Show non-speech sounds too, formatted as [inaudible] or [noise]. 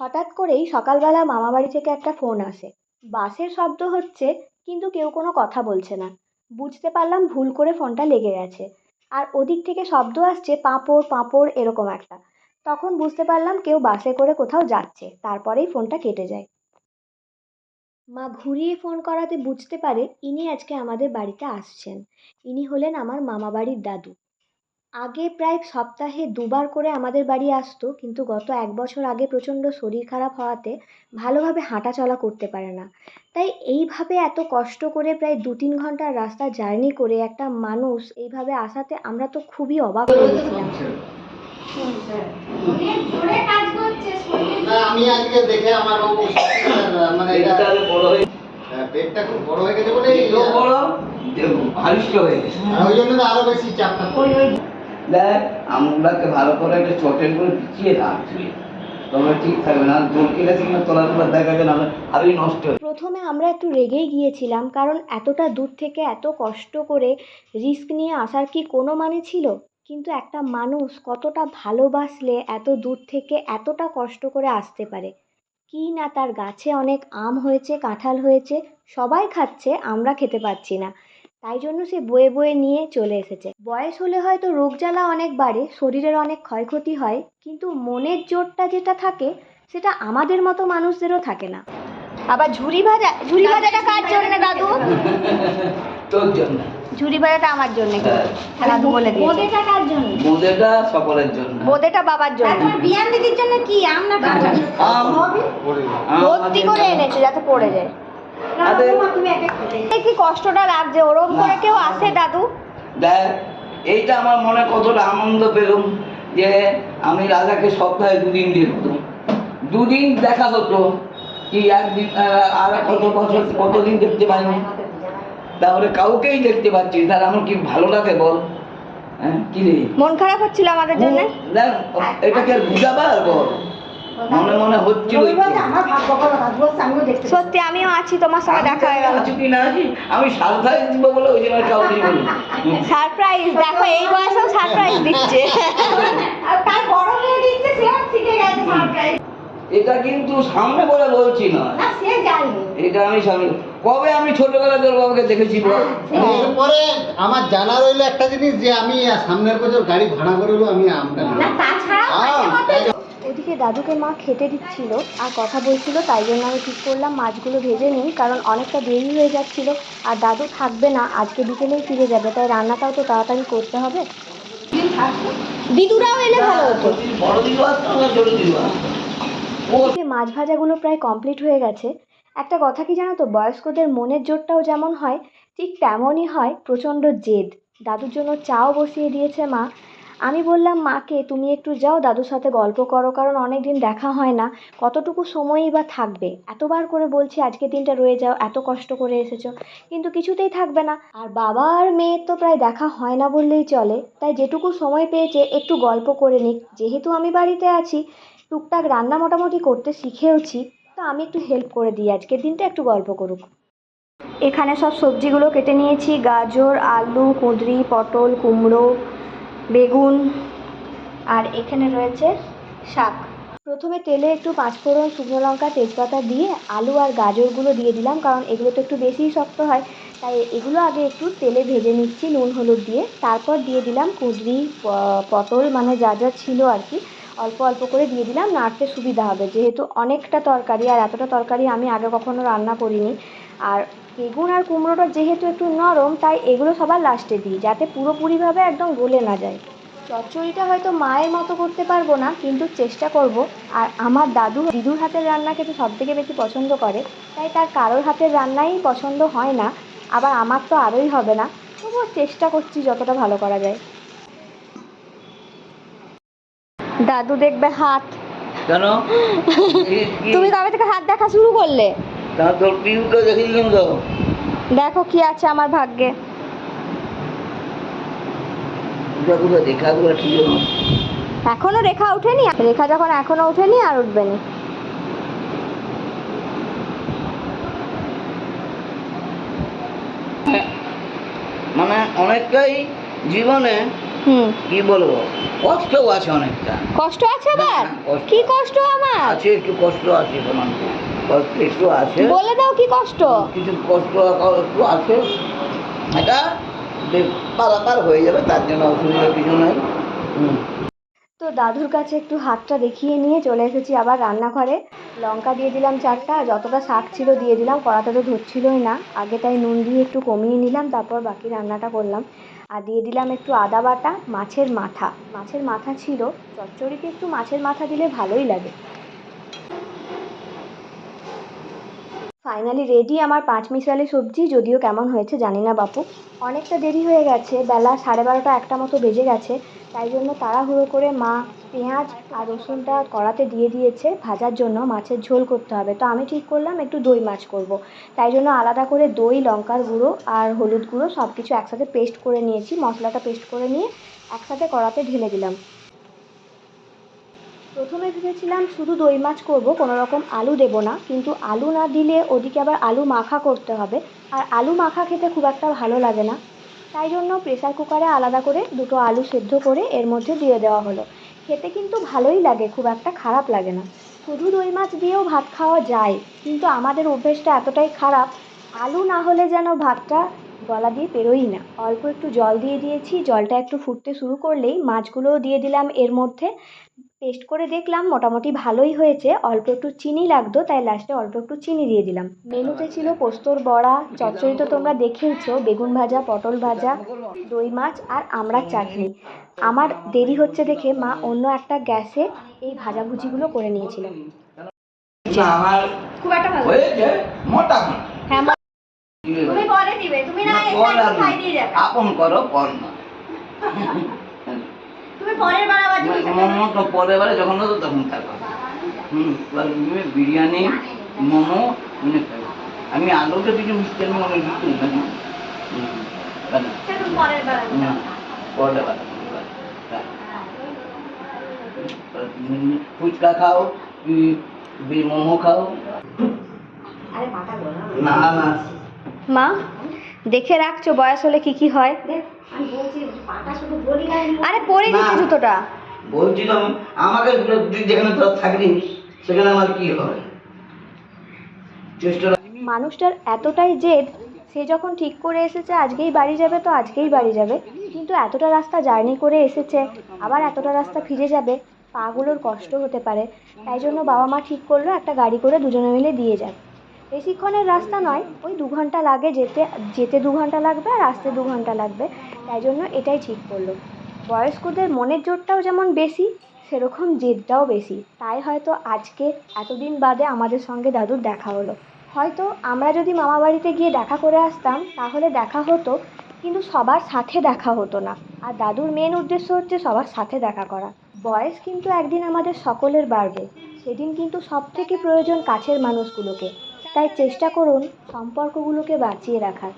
হঠাৎ করেই সকালবেলা মামাবাড়ি থেকে একটা ফোন আসে। বাসের শব্দ হচ্ছে, কিন্তু কেউ কোনো কথা বলছে না। বুঝতে পারলাম ভুল করে ফোনটা লেগে গেছে। আর ওদিক থেকে শব্দ আসছে, পাঁপড় পাঁপড়, এরকম একটা। তখন বুঝতে পারলাম কেউ বাসে করে কোথাও যাচ্ছে, তারপরেই ফোনটা কেটে যায়। মা ঘুরিয়ে ফোন করাতে বুঝতে পারে ইনি আজকে আমাদের বাড়িতে আসছেন। ইনি হলেন আমার মামাবাড়ির দাদু। আগে প্রায় সপ্তাহে দুবার করে আমাদের বাড়ি আসতো কিন্তু গত এক বছর আগে প্রচণ্ড শরীর খারাপ হওয়াতে ভালোভাবে হাঁটা চলা করতে পারে না। তাই এইভাবে এত কষ্ট করে প্রায় দু তিন ঘণ্টার রাস্তা জার্নি করে একটা মানুষ এইভাবে আসাতে আমরা তো খুবই অবাক হয়ে গেছিলাম। আমি আজকে দেখে আমার মানে পেটটা হয়ে হ্যাঁ, পেটটা খুব বড় হয়ে গেছে বলে বড়? হয়ে গেছে। ওই জন্য আরও বেশি চাপটা দেখ, আমগুলাকে ভালো করে একটা চটের করে পিছিয়ে রাখ। তবে ঠিক থাকবে না জল কেটে তোলার পর দেখা যাবে আরোই নষ্ট প্রথমে আমরা একটু রেগেই গিয়েছিলাম, কারণ এতটা দূর থেকে এত কষ্ট করে রিস্ক নিয়ে আসার কি কোনো মানে ছিল? কিন্তু একটা মানুষ কতটা ভালোবাসলে এত দূর থেকে এতটা কষ্ট করে আসতে পারে? কি না তার গাছে অনেক আম হয়েছে, কাঁঠাল হয়েছে, সবাই খাচ্ছে, আমরা খেতে পাচ্ছি না। তাই জন্য সে বয়ে বয়ে নিয়ে চলে এসেছে। বয়স হলে হয়তো রোগ জ্বালা অনেক বাড়ে শরীরের অনেক ক্ষয়ক্ষতি হয় কিন্তু মনের জোরটা যেটা থাকে সেটা আমাদের মতো মানুষদেরও থাকে না। আবার ঝুরি ভাজা ঝুরি ভাজাটা কার জন্য দাদু? তোর জন্য। ঝুরি ভাজাটা আমার জন্য হ্যাঁ। দাদু বলে দিয়েছে। বোঁদেটা কার জন্য? বোঁদেটা সকলের জন্য। বোদেটা বাবার জন্য। বিয়ান দিদির জন্য কি আম না কাঁঠাল আম? আম। ভর্তি করে এনেছে যাতে পড়ে যায়। আরে তুমি একা খেতে কি কষ্টটা লাগছে ওরম করে কেউ আসে দাদু? দেখ এইটা আমার মনে কতটা আনন্দ পেলাম যে আমি রাজাকে সপ্তাহে দুদিন দিয়ে হতো দুদিন দেখা হতো কি একদিন আর কত বছর কতদিন দেখতে পাইনি। তাহলে কাউকেই দেখতে পাচ্ছি তাহলে আমার কি ভালো লাগে বল? হ্যাঁ কি রে? মন খারাপ হচ্ছিল আমাদের জন্য? দেখ এটাকে আর বুঝাবার বল। মনে মনে হচ্ছিল হচ্ছে, দেখতে সত্যি আমিও আছি তোমার সঙ্গে দেখা হয়ে গেল। না আমি সারপ্রাইজ দিব বলে ওই জন্য কাউকে বলি। সারপ্রাইজ দেখো এই বয়সেও সারপ্রাইজ দিচ্ছে। আর তার বড় মেয়ে দিচ্ছে, সেও শিখে গেছে surprise। এটা কিন্তু সামনে বলে বলছি না। না, সে জানে। এটা আমি সামনে কবে আমি ছোটবেলায় তোর বাবাকে দেখেছি বল? এরপরে আমার জানা রইল একটা জিনিস যে আমি সামনের বছর গাড়ি ভাড়া করে আমি আমটা দাদুকে মা খেতে দিচ্ছিল আর কথা বলছিল তাই জন্য আমি ঠিক করলাম মাছগুলো ভেজে নিই কারণ অনেকটা দেরি হয়ে যাচ্ছিল আর দাদু থাকবে না আজকে বিকেলেই ফিরে যাবে তাই রান্নাটাও তো তাড়াতাড়ি করতে হবে। দিদুরাও এলে ভালো হতো। মাছ ভাজাগুলো প্রায় কমপ্লিট হয়ে গেছে। একটা কথা কি জানো তো বয়স্কদের মনের জোরটাও যেমন হয় ঠিক তেমনই হয় প্রচণ্ড জেদ। দাদুর জন্য চাও বসিয়ে দিয়েছে মা আমি বললাম, মাকে, তুমি একটু যাও, দাদুর সাথে গল্প করো, কারণ অনেক দিন দেখা হয় না। কতটুকু সময়ই বা থাকবে? এতবার করে বলছি, আজকে দিনটা রয়ে যাও, এত কষ্ট করে এসেছ। কিন্তু কিছুতেই থাকবে না। আর বাবা আর মেয়ের তো প্রায় দেখা হয় না বললেই চলে। তাই যেটুকু সময় পেয়েছে, একটু গল্প করে নিক। যেহেতু আমি বাড়িতে আছি, টুকটাক রান্না মোটামুটি করতে শিখেওছি, তো আমি একটু হেল্প করে দিই। আজকের দিনটা একটু গল্প করুক। এখানে সব সবজিগুলো কেটে নিয়েছি। গাজর, আলু, কুঁদরি, পটল, কুমড়ো বেগুন, আর এখানে রয়েছে শাক। প্রথমে তেলে একটু পাঁচফোড়ন শুকনো লঙ্কা, তেজপাতা দিয়ে আলু আর গাজরগুলো দিয়ে দিলাম, কারণ এগুলো তো একটু বেশিই শক্ত হয়। তাই এগুলো আগে একটু তেলে ভেজে নিচ্ছি, নুন, হলুদ দিয়ে। তারপর দিয়ে দিলাম কুঁদরি পটল মানে যা যা ছিল আর কি। অল্প অল্প করে দিয়ে দিলাম, নাড়তে সুবিধা হবে। যেহেতু অনেকটা তরকারি, আর এতটা তরকারি আমি আগে কখনো রান্না করিনি। আর বেগুন আর কুমড়োটা যেহেতু একটু নরম তাই এগুলো সবার লাস্টে দিই যাতে পুরোপুরিভাবে একদম গলে না যায়। চচ্চড়িটা হয়তো মায়ের মতো করতে পারব না কিন্তু চেষ্টা করব। আর আমার দাদু দিদুর হাতের রান্না খেতে সব থেকে বেশি পছন্দ করে তাই তার কারোর হাতের রান্নাই পছন্দ হয় না। আবার আমার তো আরোই হবে না তবুও চেষ্টা করছি যতটা ভালো করা যায়। দাদু দেখবে হাত। কেন? [laughs] তুমি কবে থেকে হাত দেখা শুরু করলে? তা তোর পিউটা দেখেছিলাম তো দেখো কি আছে আমার ভাগ্যে। রেখাগুলো ঠিক আছে এখনও রেখা ওঠেনি? রেখা যখন এখনও ওঠেনি আর উঠবে না। মানে অনেকটাই জীবনে হুম। কি বলব কষ্টও আছে অনেকটা। কষ্ট আছে আবার? হ্যাঁ, কি কষ্ট আমার? আছে একটু কষ্ট আছে তোমার কষ্ট একটু আছে। বলে দাও কি কষ্ট? কিছু কষ্ট একটু আছে। এটা পারাপার হয়ে যাবে তার জন্য অসুবিধা কিছু নাই। তো দাদুর কাছে একটু হাতটা দেখিয়ে নিয়ে চলে এসেছি আবার রান্নাঘরে। লঙ্কা দিয়ে দিলাম চারটা যতটা শাক ছিল দিয়ে দিলাম কড়াতে তো ধরছিলই না। আগে তাই নুন দিয়ে একটু কমিয়ে নিলাম তারপর বাকি রান্নাটা করলাম। আর দিয়ে দিলাম একটু আদা বাটা মাছের মাথা। মাছের মাথা ছিল চচ্চড়িতে একটু মাছের মাথা দিলে ভালোই লাগে। ফাইনালি রেডি আমার পাঁচ মিশালি সবজি, যদিও কেমন হয়েছে জানি না বাপু। অনেকটা দেরি হয়ে গেছে, বেলা সাড়ে বারোটা একটা মতো বেজে গেছে, তাই জন্য তাড়াহুড়ো করে মা পেঁয়াজ আর রসুনটা কড়াতে দিয়ে দিয়েছে, ভাজার জন্য মাছের ঝোল করতে হবে। তো আমি ঠিক করলাম একটু দই মাছ করব। তাই জন্য আলাদা করে দই, লঙ্কার গুঁড়ো আর হলুদ গুঁড়ো সব কিছু একসাথে পেস্ট করে নিয়েছি, মশলাটা পেস্ট করে নিয়ে একসাথে কড়াতে ঢেলে দিলাম। প্রথমে ভেবেছিলাম শুধু দই মাছ করব কোনো রকম আলু দেব না। কিন্তু আলু না দিলে ওদিকে আবার আলু মাখা করতে হবে। আর আলু মাখা খেতে খুব একটা ভালো লাগে না। তাই জন্য প্রেসার কুকারে আলাদা করে দুটো আলু সেদ্ধ করে এর মধ্যে দিয়ে দেওয়া হলো। খেতে কিন্তু ভালোই লাগে, খুব একটা খারাপ লাগে না। শুধু দই মাছ দিয়েও ভাত খাওয়া যায়, কিন্তু আমাদের অভ্যেসটা এতটাই খারাপ, আলু না হলে যেন ভাতটা গলা দিয়ে পেরোই না। অল্প একটু জল দিয়ে দিয়েছি, জলটা একটু ফুটতে শুরু করলেই মাছগুলোও দিয়ে দিলাম এর মধ্যে। টেস্ট করে দেখলাম মোটামুটি ভালোই হয়েছে। অল্প একটু চিনি লাগতো তাই লাস্টে অল্প একটু চিনি দিয়ে দিলাম। মেনুতে ছিল পোস্তর বড়া চচ্চড়ি তো তোমরা দেখেইছো বেগুন ভাজা পটল ভাজা দই মাছ আর আমড়ার চাটনি। আমার দেরি হচ্ছে দেখে মা অন্য একটা গ্যাসে এই ভাজাভুজিগুলো করে নিয়েছিল খুব একটা ভালো। হয়েছে মোটা মোটা। হ্যাঁ তুমি পরে দিবে তুমি না না, এসে পর একটু আর খাই দিয়ে যাবে। আপন করো পরের বার আবার মোমো তো পরে বারে যখন হতো তখন থাকো। হুম বিরিয়ানি মোমো মানে খাবে। আমি আলুতে কিছু মিষ্টি আমি অনেক কিছু পরের বার আসবে। না, পরে বারে ফুচকা খাও কি মোমো খাও। আরে না না। মা দেখে রাখছো বয়স হলে কি কি হয়? আরে পরে দিচ্ছি জুতোটা। বলছি তো আমি- আমাকে যেখানে তোর থাকবি সেখানে আমার কি হবে? চেষ্টা মানুষটার এতটাই জেদ সে যখন ঠিক করে এসেছে আজকেই বাড়ি যাবে তো আজকেই বাড়ি যাবে। কিন্তু এতটা রাস্তা জার্নি করে এসেছে আবার এতটা রাস্তা ফিরে যাবে পাগুলোর কষ্ট হতে পারে। তাই জন্য বাবা মা ঠিক করল একটা গাড়ি করে দুজনে মিলে দিয়ে যাক। বেশিক্ষণের রাস্তা নয়, ওই দু ঘণ্টা লাগে যেতে যেতে দু ঘণ্টা লাগবে আর আসতে দু ঘণ্টা লাগবে। তাই জন্য এটাই ঠিক করল। বয়স্কদের মনের জোরটাও যেমন বেশি, সেরকম জেদটাও বেশি। তাই হয়তো আজকে এতদিন বাদে আমাদের সঙ্গে দাদুর দেখা হলো। হয়তো আমরা যদি মামা বাড়িতে গিয়ে দেখা করে আসতাম, তাহলে দেখা হতো, কিন্তু সবার সাথে দেখা হতো না। আর দাদুর মেন উদ্দেশ্য হচ্ছে সবার সাথে দেখা করা। বয়স কিন্তু একদিন আমাদের সকলের বাড়বে। সেদিন কিন্তু সব থেকে প্রয়োজন কাছের মানুষগুলোকে। তাই চেষ্টা করুন সম্পর্কগুলোকে বাঁচিয়ে রাখার।